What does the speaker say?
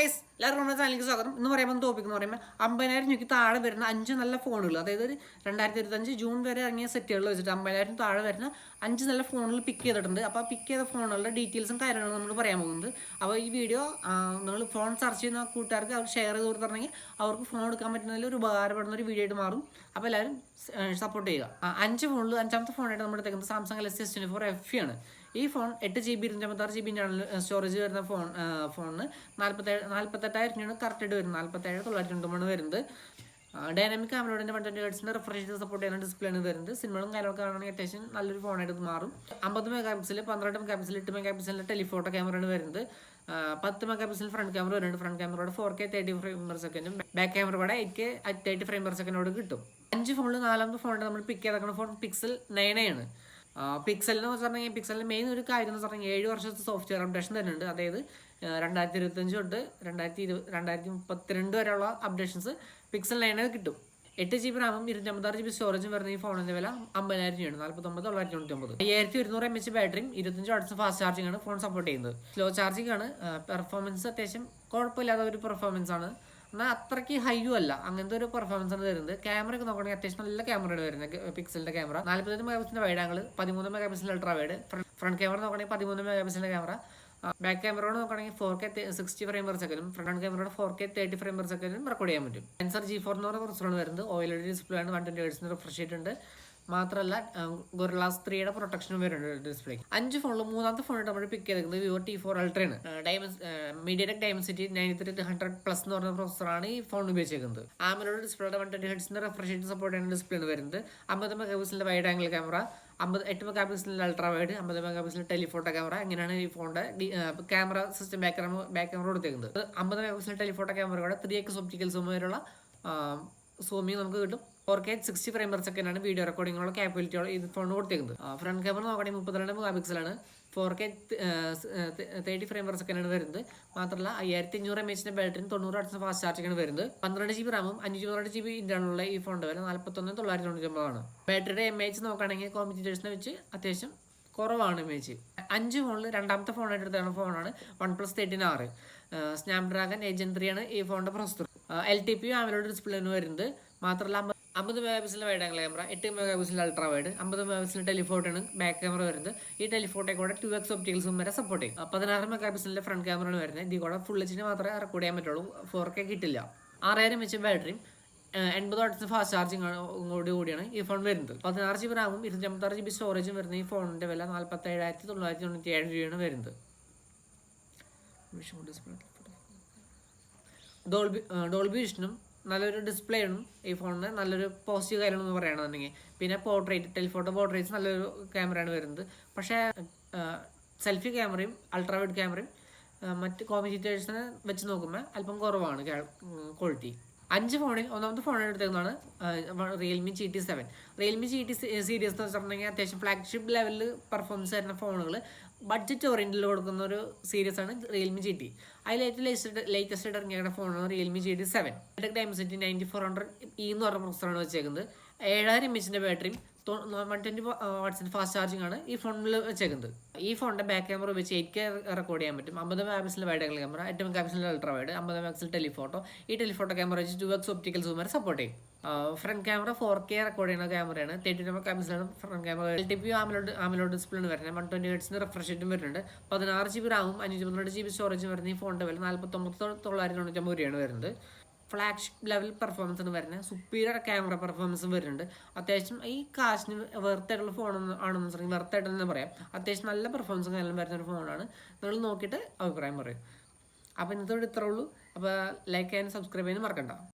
Guys നമ്മുടെ ചാനലിലേക്ക് സ്വാഗതം. എന്ന് പറയുമ്പോൾ ടോപ്പിക് എന്ന് പറയുമ്പോൾ അമ്പതിനായിരം രൂപയ്ക്ക് താഴെ വരുന്ന അഞ്ച് നല്ല ഫോണുകൾ അതായത് ഒരു രണ്ടായിരത്തി ഇരുപത്തഞ്ച് ജൂൺ വരെ ഇറങ്ങിയ സെറ്റുകൾ വെച്ചിട്ട് അമ്പതിനായിരം താഴെ വരുന്ന അഞ്ച് നല്ല ഫോണുകൾ പിക്ക് ചെയ്തിട്ടുണ്ട്. അപ്പോൾ പിക്ക് ചെയ്ത ഫോണുകളുടെ ഡീറ്റെയിൽസും കാര്യങ്ങളും നമ്മൾ പറയാൻ പോകുന്നത്. അപ്പോൾ ഈ വീഡിയോ നിങ്ങൾ ഫോൺ സെർച്ച് ചെയ്യുന്ന കൂട്ടുകാർക്ക് അവർ ഷെയർ ചെയ്ത് കൊടുത്തിട്ടുണ്ടെങ്കിൽ അവർക്ക് ഫോൺ എടുക്കാൻ പറ്റുന്നതിൽ ഒരു ഉപകാരപ്പെടുന്ന ഒരു വീഡിയോ ആയിട്ട് മാറും. അപ്പോൾ എല്ലാവരും സപ്പോർട്ട് ചെയ്യുക. അഞ്ച് ഫോണിൽ അഞ്ചാമത്തെ ഫോണായിട്ട് നമ്മൾ എടുത്തേക്കുന്നത് Samsung L S S twenty four F ആണ്. ഈ ഫോൺ എട്ട് ജി ബി ഇരുന്നൂറ്റമ്പത്താറ് ജി ബി സ്റ്റോറേജ് വരുന്ന ഫോൺ ഫോണിന് നാൽപ്പത്തേഴ് നാൽപ്പത്തെട്ടായിരം രൂപയാണ് കറക്റ്റായിട്ട് വരുന്നത്. നാൽപ്പത്തേഴ് തൊള്ളായിരത്തി തൊണ്ണൂറ് വരുന്നത്. ഡൈനാമിക് ക്യാമറയുടെ വൺ ട്വന്റി ഹെഡ്സിന്റെ റിഫ്രഷ് സപ്പോർട്ട് ചെയ്യുന്ന ഡിസ്പ്ലേയാണ് വരുന്നത്. സിനിമകളും കാര്യങ്ങളൊക്കെ കാണുകയാണെങ്കിൽ അത്യാവശ്യം നല്ലൊരു ഫോണായിട്ട് ഇത് മാറും. അമ്പത് മെഗാ പിക്സൽ പന്ത്രണ്ട് മെഗാ പിക്സൽ എട്ട് മെഗാ പിക്സലിന്റെ ടെലിഫോട്ടോ ക്യാമറയാണ് വരുന്നത്. പത്ത് മെഗാ പിക്സൽ ഫ്രണ്ട് ക്യാമറ വരുന്നുണ്ട് ഫ്രണ്ട് ക്യാമറയുടെ four K thirty frame per സെക്കൻഡും ബാക്ക് ക്യാമറയുടെ eight K thirty frame per സെക്കൻഡോട് കിട്ടും. അഞ്ച് ഫോണിൽ നാലാമത്തെ ഫോണിൽ നമ്മൾ പിക്ക് ചെയ്തേക്കുന്ന ഫോൺ പിക്സൽ നയനയാണ് പിക്സൽ എന്ന് വെച്ചിട്ടുണ്ടെങ്കിൽ പിക്സലിന്റെ മെയിൻ ഒരു കാര്യം എന്ന് പറഞ്ഞാൽ ഏഴ് വർഷത്തെ സോഫ്റ്റ്വെയർ അപ്ഡേഷൻ തരുന്നുണ്ട് അതായത് രണ്ടായിരത്തി ഇരുപത്തഞ്ച് തൊട്ട് രണ്ടായിരത്തി ഇരുപത് രണ്ടായിരത്തി മുപ്പത്തിരണ്ട് വരെയുള്ള അപ്ഡേഷൻസ് പിക്സൽ നയന് കിട്ടും. എട്ട് ജി ബി റാമും ഇരുന്നൂറ്റമ്പത്താറ് ജി ബി സ്റ്റോറേജും വരുന്ന ഈ ഫോണിന്റെ വില അമ്പതിനായിരം രൂപയാണ്. നാൽപ്പത്തൊമ്പത് തൊള്ളായിരത്തി തൊണ്ണൂറ്റി ഒമ്പത് അയ്യായിരത്തി ഇരുന്നൂറ് എം എച്ച് ബാറ്ററിയും ഇരുപത്തഞ്ച് വാട്ട്സ് ഫാസ്റ്റ് ചാർജിംഗ് ആണ് ഫോൺ സപ്പോർട്ട് ചെയ്യുന്നത്. സ്ലോ ചാർജിംഗ് ആണ്. പെർഫോമൻസ് അത്യാവശ്യം കുഴപ്പമില്ലാത്ത ഒരു പെർഫോമൻസ് ആണ്. എന്നാൽ അത്രയ്ക്ക് ഹൈയും അല്ല. അങ്ങനത്തെ ഒരു പെർഫോമൻസ് ആണ് വരുന്നത് ക്യാമറ ഒക്കെ നോക്കുകയാണെങ്കിൽ അത്യാവശ്യം നല്ല ക്യാമറയാണ് വരുന്നത്. പിക്സലിന്റെ ക്യാമറ മെഗാ പിക്സലിന്റെ വൈഡ് ആംഗിൾ പതിമൂന്ന് മെഗാ പിക്സലിന്റെ അൾട്രാ വൈഡ് ഫ്രണ്ട് ക്യാമറ നോക്കുകയാണെങ്കിൽ പതിമൂന്ന് മെഗാ പിക്സലിന്റെ ക്യാമറ ബാക്ക് ക്യാമറയോട് നോക്കുകയാണെങ്കിൽ four K sixty frame per സെക്കൻഡും front ക്യാമറയോട് four K thirty frame per സെക്കൻഡും റെക്കോർഡ് ചെയ്യാൻ പറ്റും. സെൻസർ ജി ഫോർ എന്ന് പറഞ്ഞ പ്രൊസറാണ് വരുന്നത്. ഓയിൽ ഡിസ്പ്ലേ ആണ്. വൺ ട്വന്റി ഹേഴ്സിന് റിഫ്രഷ് ചെയ്തിട്ടുണ്ട്. മാത്രമല്ല ഗൊറിലാസ് ത്രീയുടെ പ്രൊട്ടക്ഷനും വരുന്നുണ്ട് ഡിസ്പ്ലേ അഞ്ച് ഫോണിൽ മൂന്നാമത്തെ ഫോണായിട്ട് നമ്മൾ പിക്ക് ചെയ്തേക്കുന്നത് Vivo T four അൾട്രയാണ് Dimensity MediaTek Dimensity nine three hundred plus എന്ന് പറഞ്ഞ പ്രൊസറാണ് ഈ ഫോൺ ഉപയോഗിച്ചിരിക്കുന്നത്. ആമലോട് ഡിസ്പ്ലേയുടെ വൺ ട്വന്റി ഹെഡ്സിന്റെ റിഫ്രഷ് സപ്പോർട്ട് ചെയ്യുന്ന ഡിസ്പ്ലേ ആണ് വരുന്നത്. അമ്പത് മെഗാ പിക്സലിന്റെ വൈഡ് ആംഗിൾ ക്യാമറ അമ്പത് എട്ട് മെഗാ പിക്സലിൽ അൾട്രാ വൈഡ് അമ്പത് മെഗാ പിക്സൽ ടെലിഫോട്ടോ ക്യാമറ ഇങ്ങനെയാണ് ഈ ഫോണിന്റെ camera system back camera back camera കൊടുത്തേക്കുന്നത്. അമ്പത് മെഗാ പിക്സൽ ടെലിഫോട്ടോ ക്യാമറയുടെ ത്രീ എക്സ് ഒപ്റ്റിക്കൽ സൂം വരെയുള്ള സൂമിങ് നമുക്ക് കിട്ടും. Four K sixty frame per second ആണ് വീഡിയോ റെക്കോർഡിങ്ങിനുള്ള ക്യാപ്പബിലിറ്റിയുള്ള ഈ ഫോൺ കൊടുത്തേക്കുന്നത് ഫ്രണ്ട് ക്യാമറ നോക്കണേ മുപ്പത്തിരണ്ട് mega പിക്സലാണ് four K thirty frame per second ആണ് വരുന്നത്. മാത്രമല്ല അയ്യായിരത്തി അഞ്ഞൂറ് എം എച്ചിന്റെ ബാറ്ററിയും തൊണ്ണൂറ് അടുത്ത ഫാസ്റ്റ് ചാർജിംഗ് ആണ് വരുന്നത്. പന്ത്രണ്ട് ജി ബി റാമും അഞ്ഞൂറ്റി പന്ത്രണ്ട് ജി ബി ഇന്റർണലുള്ള ഈ ഫോണിന്റെ വില നാൽപ്പത്തൊന്ന് തൊള്ളായിരത്തി തൊണ്ണൂറ്റി ഒമ്പതാണ് ബാറ്ററിയുടെ എം എച്ച് നോക്കുകയാണെങ്കിൽ കോമ്പറ്റീറ്റേഴ്സിനെ വെച്ച് അത്യാവശ്യം കുറവാണ് എം എച്ച് അഞ്ച് ഫോണിൽ രണ്ടാമത്തെ ഫോണായിട്ട് എടുത്താണ് ഫോണാണ് വൺ പ്ലസ് തേർട്ടീൻ ആറ് സ്നാപ്ഡ്രാഗൺ ഏജൻ ത്രീ ആണ് ഈ ഫോണിന്റെ processor L T P AMOLED ഡിസ്പ്ലേന് വരുന്നത്. മാത്രമല്ല അമ്പത് മെഗാ പിക്സലിന്റെ വൈഡ് ആംഗിൾ ക്യാമറ എട്ട് മെഗാ പിക്സലിന്റെ അൾട്രാ വൈഡ് അമ്പത് മെഗാ പിക്സലിന്റെ ടെലിഫോട്ടാണ് ബാക്ക് ക്യാമറ വരുന്നത്. ഈ ടെലിഫോട്ടെ കൂടെ ടു എക്സ് ഒപ്റ്റിക്കൽസും വരെ സപ്പോർട്ട് ചെയ്യും. പതിനാറ് മെഗാ പിക്സലിന്റെ ഫ്രണ്ട് ക്യാമറയാണ് വരുന്നത്. ഇതി കൂടെ ഫുൾ എച്ചിന് മാത്രമേ റെക്കോർഡ് ചെയ്യാൻ പറ്റുള്ളൂ. ഫോർ കെ കിട്ടില്ല. ആറായിരം വെച്ച് ബാറ്ററിയും എൺപത് വാട്ട്സ് ഫാസ്റ്റ് ചാർജിങ് കൂടി കൂടിയാണ് ഈ ഫോൺ വരുന്നത്. പതിനാറ് ജി ബി റാമും ഇരുന്നൂറ്റമ്പത്താറ് ജി ബി സ്റ്റോറേജും വരുന്ന ഈ ഫോണിന്റെ വില നാൽപ്പത്തി ഏഴായിരത്തി തൊള്ളായിരത്തി തൊണ്ണൂറ്റി ഏഴ് രൂപയാണ് വരുന്നത് ഡോൾബി ഡോൾബി വിഷനും നല്ലൊരു ഡിസ്പ്ലേ ആണ് ഈ ഫോണിന് നല്ലൊരു പോസിറ്റീവ് കാര്യങ്ങളെന്ന് പറയുകയാണെന്നുണ്ടെങ്കിൽ പിന്നെ പോർട്രേറ്റ് ടെലിഫോട്ടോ പോർട്രേറ്റ്സ് നല്ലൊരു ക്യാമറയാണ് വരുന്നത്. പക്ഷേ സെൽഫി ക്യാമറയും അൾട്രാ വൈഡ് ക്യാമറയും മറ്റ് കോമ്പറ്റീറ്റേഴ്സിനെ വെച്ച് നോക്കുമ്പോൾ അല്പം കുറവാണ് ക്വാളിറ്റി അഞ്ച് ഫോണിൽ ഒന്നാമത്തെ phone എടുത്തേക്കുന്നതാണ് Realme G T seven Realme G T series എന്ന് വെച്ചിട്ടുണ്ടെങ്കിൽ അത്യാവശ്യം ഫ്ലാഗ്ഷിപ്പ് ലെവലിൽ പെർഫോമൻസ് തരുന്ന ഫോണുകൾ ബഡ്ജറ്റ് ഓറിയന്റിൽ കൊടുക്കുന്ന ഒരു സീരീസ് ആണ് റിയൽമി ജി ടി അതിൽ ഏറ്റവും ലേറ്റസ്റ്റ് ലേറ്റസ്റ്റ് ഇറങ്ങിയ ഫോണാണ് Realme G T seven Dimensity ninety four hundred E എന്ന് പറഞ്ഞ പ്രൊസറാണ് വെച്ചേക്കുന്നത് ഏഴായിരം എം എച്ചിന്റെ ബാറ്ററിയും വൺ ട്വന്റി വാട്ട്സിന്റെ ഫാസ്റ്റ് ചാർജിങ് ആണ് ഈ ഫോണിൽ വെച്ചേക്കുന്നത്. ഈ ഫോണിന്റെ ബാക്ക് ക്യാമറ വെച്ച് എയ്റ്റ് കെ റെക്കോർഡ് ചെയ്യാൻ പറ്റും. അമ്പത് മെഗാ പിക്സലിന്റെ വൈഡ് ആംഗിൾ ക്യാമറ എട്ട് മെഗാ പിക്സൽ അൾട്രാ വൈഡ് അമ്പത് മെഗാ പിക്സൽ ടെലിഫോട്ടോ ഈ ടെലിഫോട്ടോ ക്യാമറ വെച്ച് ടു എക്സ് ഒപ്റ്റിക്കൽ സൂം വരെ സപ്പോർട്ട് ചെയ്യും. Front camera four K record ചെയ്യുന്ന ക്യാമറയാണ് thirty mega പിക്സലാണ് front camera L T P AMOLED AMOLED display വരുന്നത്. One twenty ഹെഡ്സിന് refresh റേറ്റും വരുന്നുണ്ട്. പതിനാറ് ജി ബി റാമും അഞ്ഞൂറ്റി പന്ത്രണ്ട് ജി ബി സ്റ്റോറേജും വരുന്ന ഈ ഫോണിന്റെ വില നാൽപ്പത്തൊമ്പത് തൊള്ളായിരത്തി തൊണ്ണൂറ്റൊമ്പത് രൂപയാണ് വരുന്നത്. ഫ്ലാഗ്ഷിപ്പ് ലെവൽ പെർഫോമൻസ് ആണ് വരുന്നത് സുപ്പീരിയർ ക്യാമറ പെർഫോമൻസും വരുന്നുണ്ട്. അത്യാവശ്യം ഈ കാശിന് വെർത്തായിട്ടുള്ള ഫോൺ ആണെന്ന് വെച്ചാൽ വെർത്തായിട്ട് തന്നെ പറയാം. അത്യാവശ്യം നല്ല പെർഫോമൻസും കാര്യങ്ങളും വരുന്ന ഒരു ഫോണാണ് നിങ്ങൾ നോക്കിയിട്ട് അഭിപ്രായം പറയും. അപ്പോൾ ഇന്നത്തോടെ ഇത്രേ ഉള്ളൂ. അപ്പോൾ ലൈക്ക് ചെയ്യാനും സബ്സ്ക്രൈബ് ചെയ്യാനും മറക്കണ്ട.